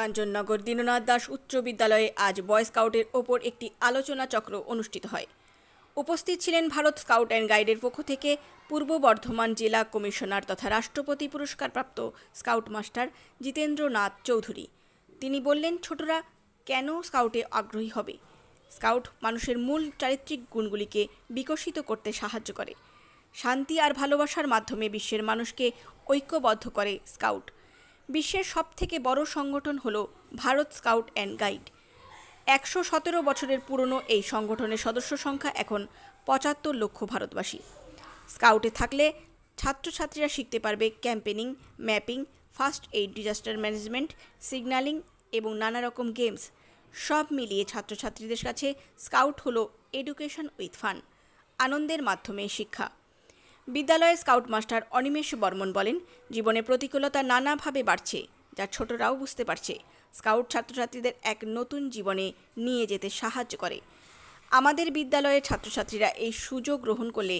কাঞ্চননগর দীননাথ দাস উচ্চ বিদ্যালয়ে আজ বয় স্কাউটের ওপর একটি আলোচনা চক্র অনুষ্ঠিত হয়। উপস্থিত ছিলেন ভারত স্কাউট অ্যান্ড গাইডের পক্ষ থেকে পূর্ব বর্ধমান জেলা কমিশনার তথা রাষ্ট্রপতি পুরস্কারপ্রাপ্ত স্কাউট মাস্টার জিতেন্দ্রনাথ চৌধুরী। তিনি বললেন, ছোটরা কেন স্কাউটে আগ্রহী হবে? স্কাউট মানুষের মূল চারিত্রিক গুণগুলিকে বিকশিত করতে সাহায্য করে। শান্তি আর ভালোবাসার মাধ্যমে বিশ্বের মানুষকে ঐক্যবদ্ধ করে স্কাউট বিশ্বের সবথেকে বড় সংগঠন হল ভারত স্কাউট অ্যান্ড গাইড। একশো সতেরো বছরের পুরনো এই সংগঠনের সদস্য সংখ্যা এখন পঁচাত্তর লক্ষ ভারতবাসী। স্কাউটে থাকলে ছাত্রছাত্রীরা শিখতে পারবে campaigning, mapping, first aid disaster management signalling এবং নানা রকম গেমস। সব মিলিয়ে ছাত্রছাত্রীদের কাছে স্কাউট হলো এডুকেশন উইথ ফান, আনন্দের মাধ্যমে শিক্ষা। বিদ্যালয়ের স্কাউট মাস্টার অনিমেষ বর্মন বলেন, জীবনে প্রতিকূলতা নানাভাবে বাড়ছে, যা ছোটরাও বুঝতে পারছে। স্কাউট ছাত্রছাত্রীদের এক নতুন জীবনে নিয়ে যেতে সাহায্য করে। আমাদের বিদ্যালয়ের ছাত্রছাত্রীরা এই সুযোগ গ্রহণ করলে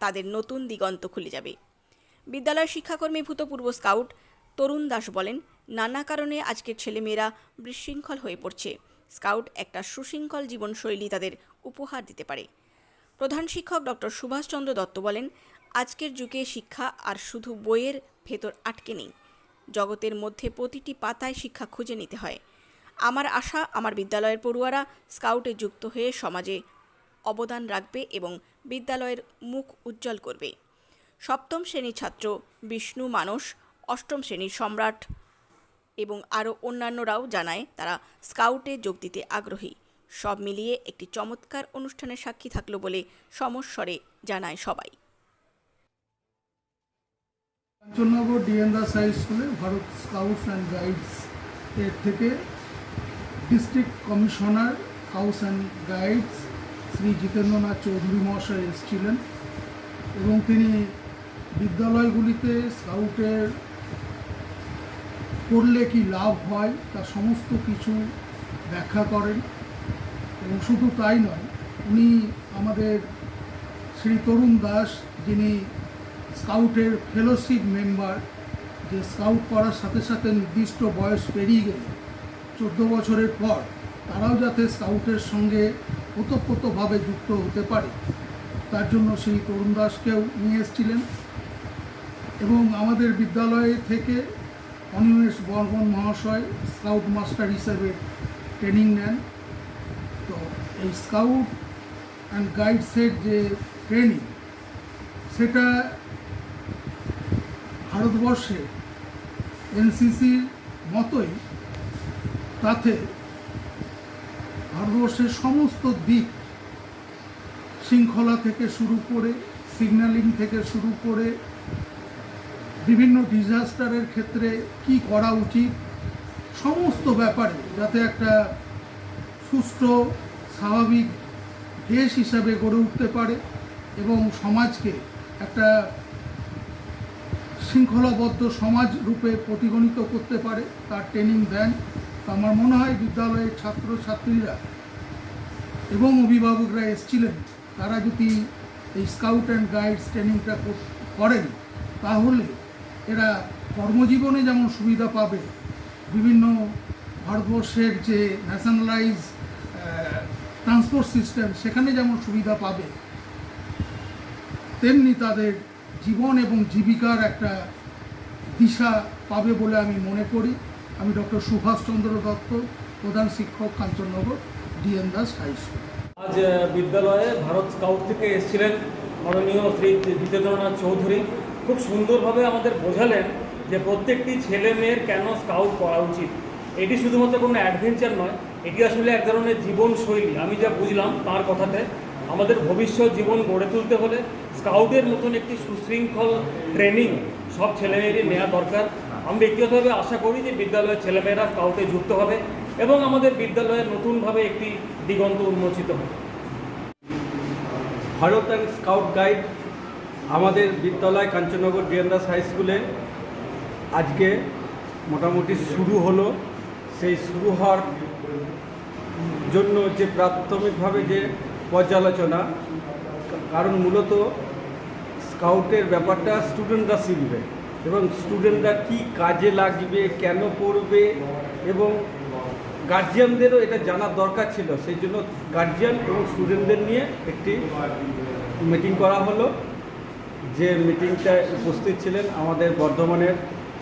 তাদের নতুন দিগন্ত খুলে যাবে। বিদ্যালয় শিক্ষাকর্মী ভূতপূর্ব স্কাউট তরুণ দাস বলেন, নানা কারণে আজকের ছেলেমেয়েরা বিশৃঙ্খল হয়ে পড়ছে। স্কাউট একটা সুশৃঙ্খল জীবনশৈলী তাদের উপহার দিতে পারে। প্রধান শিক্ষক ডক্টর সুভাষচন্দ্র দত্ত বলেন আজকের যুগে শিক্ষা আর শুধু বইয়ের ভেতর আটকে নেই। জগতের মধ্যে প্রতিটি পাতায় শিক্ষা খুঁজে নিতে হয়। আমার আশা, আমার বিদ্যালয়ের পড়ুয়ারা স্কাউটে যুক্ত হয়ে সমাজে অবদান রাখবে এবং বিদ্যালয়ের মুখ উজ্জ্বল করবে। সপ্তম শ্রেণির ছাত্র বিষ্ণু মানস, অষ্টম শ্রেণির সম্রাট এবং আরও অন্যান্যরাও জানায় তারা স্কাউটে যোগ দিতে আগ্রহী। সব মিলিয়ে একটি চমৎকার অনুষ্ঠানের সাক্ষী থাকল বলে সমস্বরে জানায় সবাই। কাঞ্চননগর ডিএন দাস হাই স্কুলে ভারত স্কাউটস অ্যান্ড গাইডস এর থেকে district commissioner, scouts and guides Shri Jitendranath Chowdhury মহাশয় এসেছিলেন এবং তিনি বিদ্যালয়গুলিতে স্কাউটের করলে কি লাভ হয় তা সমস্ত কিছু ব্যাখ্যা করেন এবং শুধু তাই নয়, উনি আমাদের শ্রী তরুণ দাস যিনি স্কাউটের ফেলোশিপ মেম্বার যে স্কাউট করার সাথে সাথে নির্দিষ্ট বয়স পেরিয়ে গেলে চোদ্দ বছরের পর তারাও যাতে স্কাউটের সঙ্গে ওতপ্রোতভাবে যুক্ত হতে পারে, তার জন্য সেই তরুণ দাসকেও নিয়ে এসেছিলেন। এবং আমাদের বিদ্যালয় থেকে অনিমেষ বর্মন মহাশয় স্কাউট মাস্টার হিসেবে ট্রেনিং নেন। তো এই স্কাউট অ্যান্ড গাইডসের যে ট্রেনিং, সেটা ভারতবর্ষে এনসিসির মতোই তাতে ভারতবর্ষের সমস্ত দিক শৃঙ্খলা থেকে শুরু করে সিগন্যালিং থেকে শুরু করে, বিভিন্ন ডিজাস্টারের ক্ষেত্রে কি করা উচিত, সমস্ত ব্যাপারে যাতে একটা সুস্থ স্বাভাবিক দেশ হিসাবে গড়ে উঠতে পারে এবং সমাজকে একটা শৃঙ্খলাবদ্ধ সমাজ রূপে প্রতিগণিত করতে পারে, তার ট্রেনিং দেন আমার মনে হয় বিদ্যালয়ের ছাত্রছাত্রীরা এবং অভিভাবকরা এসছিলেন। তারা যদি এই স্কাউট অ্যান্ড গাইডস ট্রেনিংটা করেন, তাহলে এরা কর্মজীবনে যেমন সুবিধা পাবে, বিভিন্ন ভারতবর্ষের যে ন্যাশনালাইজ ট্রান্সপোর্ট সিস্টেম সেখানে যেমন সুবিধা পাবে, তেমনি তাদের জীবন এবং জীবিকার একটা দিশা পাবে বলে আমি মনে করি। আমি ডক্টর সুভাষচন্দ্র দত্ত, প্রধান শিক্ষক Kanchannagar DN Das high school. আজ বিদ্যালয়ে ভারত স্কাউট থেকে এসেছিলেন মাননীয় শ্রী জিতেন্দ্রনাথ চৌধুরী। খুব সুন্দরভাবে আমাদের বোঝালেন যে প্রত্যেকটি ছেলে মেয়ের কেন স্কাউট করা উচিত। এটি শুধুমাত্র কোনো অ্যাডভেঞ্চার নয়, এটি আসলে এক ধরনের জীবনশৈলী। আমি যা বুঝলাম তার কথাতে, আমাদের ভবিষ্যৎ জীবন গড়ে তুলতে হলে স্কাউটের মতন একটি সুশৃঙ্খল ট্রেনিং সব ছেলেমেয়েরই নেওয়া দরকার। আমি ব্যক্তিগতভাবে আশা করি যে বিদ্যালয়ের ছেলেমেয়েরা স্কাউটে যুক্ত হবে এবং আমাদের বিদ্যালয়ে নতুনভাবে একটি দিগন্ত উন্মোচিত হবে। ভারত স্কাউট গাইড আমাদের বিদ্যালয় কাঞ্চননগর ডিএনদাস হাই স্কুলে আজকে মোটামুটি শুরু হলো। সেই শুরু হওয়ার জন্য যে প্রাথমিকভাবে যে পর্যালোচনা, কারণ মূলত স্কাউটের ব্যাপারটা স্টুডেন্টরা শিখবে এবং স্টুডেন্টরা কি কাজে লাগবে, কেন করবে এবং গার্জিয়ানদেরও এটা জানার দরকার ছিল। সেই জন্য গার্জিয়ান এবং স্টুডেন্টদের নিয়ে একটি মিটিং করা হলো। যে মিটিংটায় উপস্থিত ছিলেন আমাদের বর্ধমানের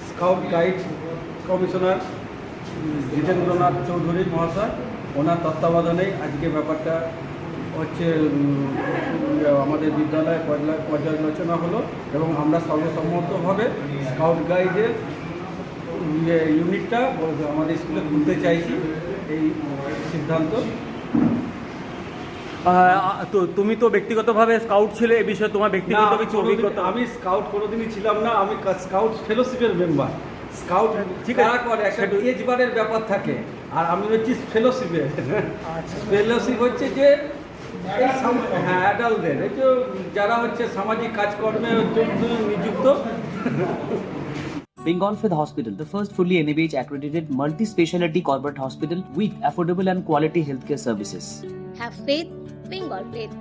scout guide commissioner Jitendranath Chowdhury মহাশয়। ওনার তত্ত্বাবধানেই আজকে ব্যাপারটা হচ্ছে আমাদের বিদ্যালয়ে পর্যা- পর্যালোচনা হলো এবং আমরা সর্বসম্মতভাবে স্কাউট গাইডের ইউনিটটা আমাদের স্কুলে খুলতে চাইছি এই সিদ্ধান্ত। তো তুমি তো ব্যক্তিগতভাবে স্কাউট ছিলে এ বিষয়ে তোমার ব্যক্তিগত আমি কিছু অভিজ্ঞতা? আমি স্কাউট কোনোদিনই ছিলাম না আমি স্কাউট ফেলোশিপের মেম্বার স্কাউট ঠিক আছে। করে একটা এজ বারের ব্যাপার থাকে। আর আমি হচ্ছি ফেলোশিপের আচ্ছা। ফেলোশিপ হচ্ছে যে হ্যাঁ অ্যাডাল্টদের এই যে যারা হচ্ছে সামাজিক কাজকর্মে জন্য নিযুক্ত Bengal Fifth Hospital, the first fully NABH accredited multi speciality corporate hospital with affordable and quality healthcare services. Have faith, Bengal faith.